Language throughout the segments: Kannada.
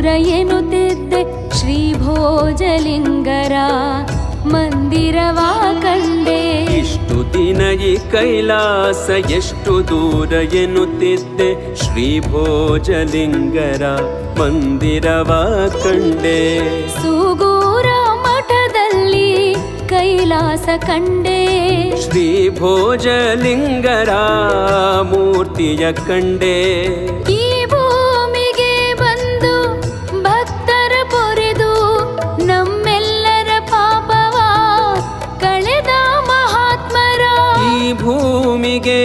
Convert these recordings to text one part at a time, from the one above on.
ದೂರ ಎನ್ನುತ್ತಿದ್ದೆ ಶ್ರೀ ಭೋಜಲಿಂಗರ ಮಂದಿರವ ಕಂಡೆ. ಇಷ್ಟು ದಿನ ಈ ಕೈಲಾಸ ಎಷ್ಟು ದೂರ ಎನ್ನುತ್ತಿದ್ದೆ ಶ್ರೀ ಭೋಜಲಿಂಗರ ಮಂದಿರವ ಕಂಡೆ. ಸುಗೂರ ಮಠದಲ್ಲಿ ಕೈಲಾಸ ಕಂಡೆ. ಶ್ರೀ ಭೋಜಲಿಂಗರ ಮೂರ್ತಿಯ ಕಂಡೆ.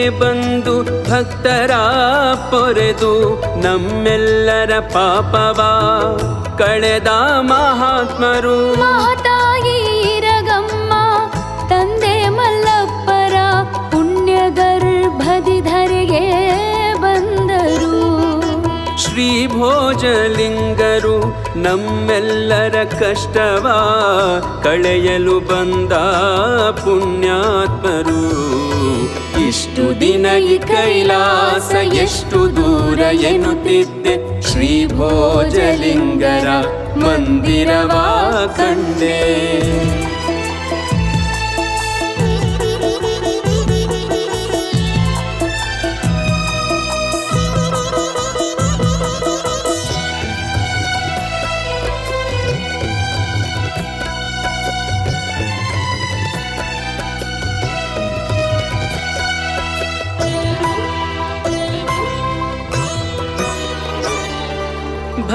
ಬಂದು ಭಕ್ತರ ಪೊರೆದು ನಮ್ಮೆಲ್ಲರ ಪಾಪವ. ಕಳೆದ ಮಹಾತ್ಮರು ರಗಮ್ಮ ತಂದೆ ಮಲ್ಲಪ್ಪರ ಪುಣ್ಯ ಗರ್ಭದಿ ಧರೆಗೆ ಬಂದರು. ಶ್ರೀ ಭೋಜಲಿಂಗರು ನಮ್ಮೆಲ್ಲರ ಕಷ್ಟವ. ಕಳೆಯಲು ಬಂದ ಪುಣ್ಯಾತ್ಮರು. ಇಷ್ಟು ದಿನ ಈ ಕೈಲಾಸ ಎಷ್ಟು ದೂರ ಎನ್ನುತ್ತಿದ್ದೆ. ಶ್ರೀ ಭೋಜಲಿಂಗರ ಮಂದಿರವ ಕಂಡೆ.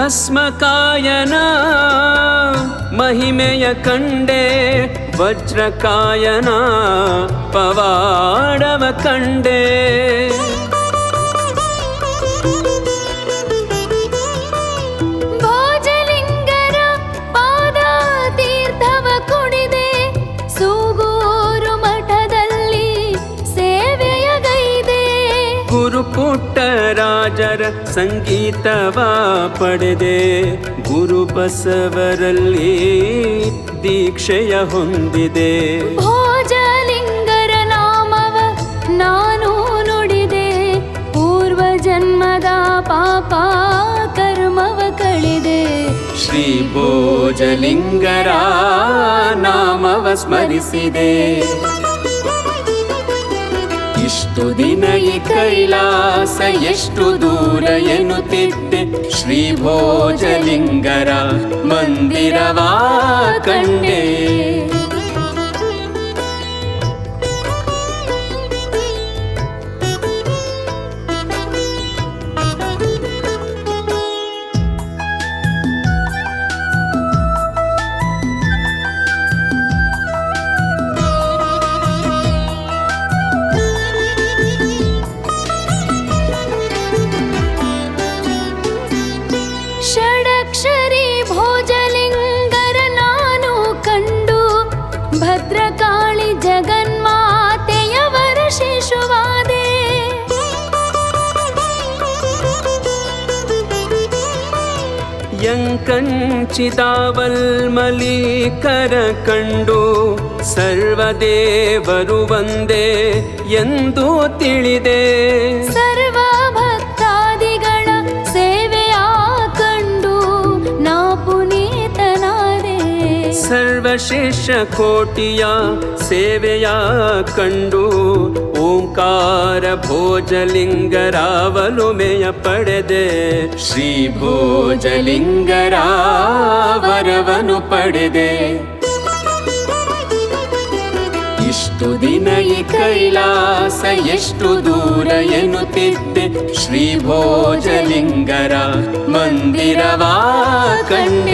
ಭಸ್ಮಕಾಯನ ಮಹಿಮೆಯ ಕಂಡೆ ವಜ್ರಕಾಯನ ಪವಾಡವ ಕಂಡೆ ಪುಟ್ಟರಾಜರ ಸಂಗೀತವ ಪಡೆದೆ. ಗುರು ಬಸವರಲ್ಲಿ ದೀಕ್ಷೆಯ ಹೊಂದಿದೆ. ಭೋಜಲಿಂಗರ ನಾಮವ ನಾನು ನುಡಿದೆ. ಪೂರ್ವ ಜನ್ಮದ ಪಾಪ ಕರ್ಮವ ಕಳಿದೆ. ಶ್ರೀ ಭೋಜಲಿಂಗರ ನಾಮವ ಸ್ಮರಿಸಿದೆ. ಇಷ್ಟು ದಿನ ಈ ಕೈಲಾಸ ಎಷ್ಟು ದೂರ ಎನ್ನುತ್ತಿದ್ದೆ ಶ್ರೀ ಭೋಜಲಿಂಗರ ಮಂದಿರವ ಕಂಡೆ ಯಂಕಂಚಿದಾವಲ್ಮಲೀಕರ ಕಂಡು ಸರ್ವದೇವರು ಒಂದೇ ಎಂದು ತಿಳಿದೆ ಸರ್ವಶೇಷ ಕೋಟಿಯ ಸೇವೆಯ ಕಂಡು ಓಂಕಾರ ಭೋಜಲಿಂಗರಾವಲುಮೆಯ ಪಡೆದೆ. ಶ್ರೀ ಭೋಜಲಿಂಗರಾವರವನು ಪಡೆದೆ. ಇಷ್ಟು ದಿನ ಈ ಕೈಲಾಸ, ಎಷ್ಟು ದೂರ ಎನ್ನುತ್ತಿದ್ದೆ. ಶ್ರೀ ಭೋಜಲಿಂಗರ ಮಂದಿರವಾ ಕಂಡೆ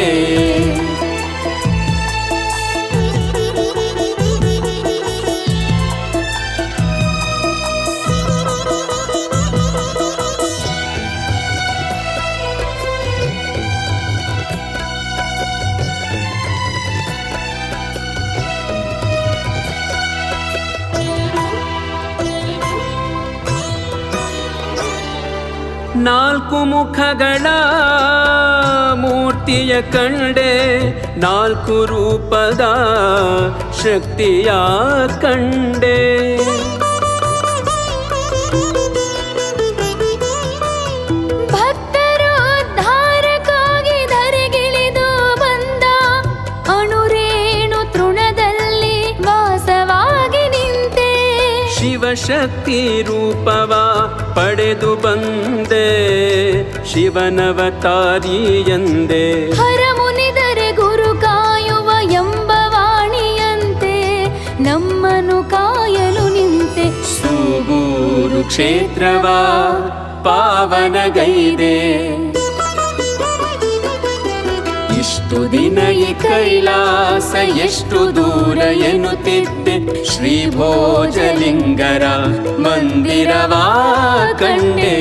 ನಾಲ್ಕು ಮುಖಗಳ ಮೂರ್ತಿಯ ಕಂಡೆ ನಾಲ್ಕು ರೂಪದ ಶಕ್ತಿಯ ಕಂಡೆ. ಶಿವಶಕ್ತಿ ರೂಪವ ಪಡೆದು ಬಂದೆ ಶಿವನವತಾರಿ ಎಂದೆ. ಹರ ಮುನಿದರೆ ಗುರು ಕಾಯುವ ಎಂಬ ವಾಣಿಯಂತೆ ನಮ್ಮನು ಕಾಯಲು ನಿಂತೆ. ಸೂಗೂರು ಕ್ಷೇತ್ರವ ಪಾವನಗೈದೆ. ಇಷ್ಟು ದಿನ ಈ ಕೈಲಾಸ ಎಷ್ಟು ದೂರ ಎನ್ನುತ್ತಿದ್ದೆ श्रीभोजलिङ्गरा मन्दिरवा गण्डे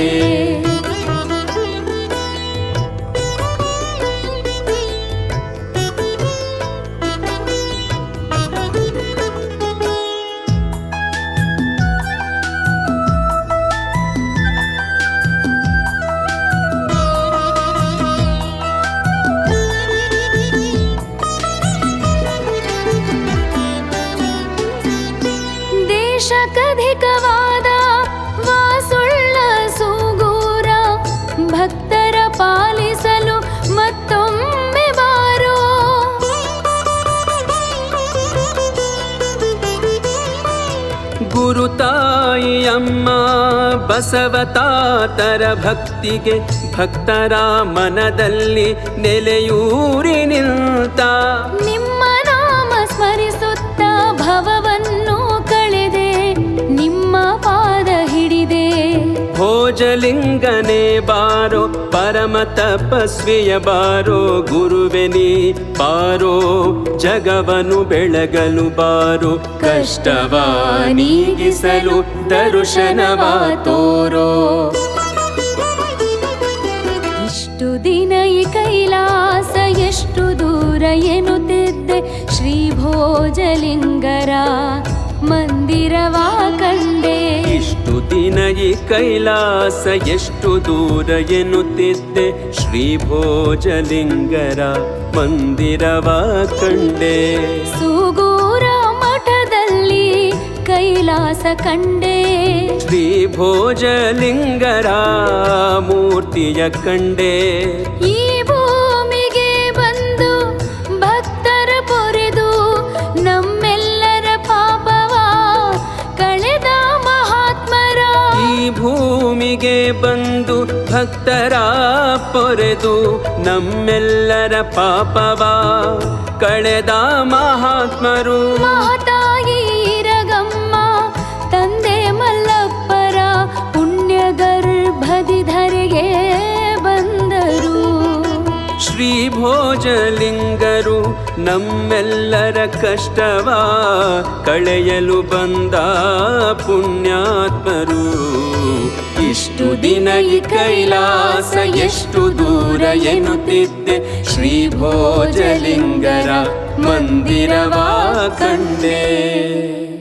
ಬಸವತಾತರ ಭಕ್ತಿಗೆ ಭಕ್ತರ ಮನದಲ್ಲಿ ನೆಲೆಯೂರಿ ನಿಂತ. ಭೋಜಲಿಂಗನೇ ಬಾರೋ ಪರಮ ತಪಸ್ವಿಯ ಬಾರೋ ಗುರುವೆನಿ ಬಾರೋ ಜಗವನು ಬೆಳಗಲು ಬಾರೋ ಕಷ್ಟವ ನೀಗಿಸಲು ದರ್ಶನವ ತೋರೋ. ಕೈಲಾಸ ಎಷ್ಟು ದೂರ ಎನ್ನುತ್ತಿದ್ದೆ. ಶ್ರೀ ಭೋಜಲಿಂಗರ ಮಂದಿರವ ಕಂಡೆ. ಸುಗೂರ ಮಠದಲ್ಲಿ ಕೈಲಾಸ ಕಂಡೆ. ಶ್ರೀ ಭೋಜಲಿಂಗರ ಮೂರ್ತಿಯ ಕಂಡೆ. ಬಂದು ಭಕ್ತರ ಪೊರೆದು ನಮ್ಮೆಲ್ಲರ ಪಾಪವ. ಕಳೆದ ಮಹಾತ್ಮರು ಇರಗಮ್ಮ ತಂದೆ ಮಲ್ಲಪ್ಪರ ಪುಣ್ಯ ಗರ್ಭದಿ ಧರೆಗೆ ಬಂದರು. ಶ್ರೀ ಭೋಜಲಿಂಗರು ನಮ್ಮೆಲ್ಲರ ಕಷ್ಟವ ಕಳೆಯಲು ಬಂದ ಪುಣ್ಯಾತ್ಮರು. ಇಷ್ಟು ದಿನ ಈ ಕೈಲಾಸ ಎಷ್ಟು ದೂರ ಎನ್ನುತ್ತಿದ್ದೆ. ಶ್ರೀ ಭೋಜಲಿಂಗರ ಮಂದಿರವಾ ಕಂಡೆ.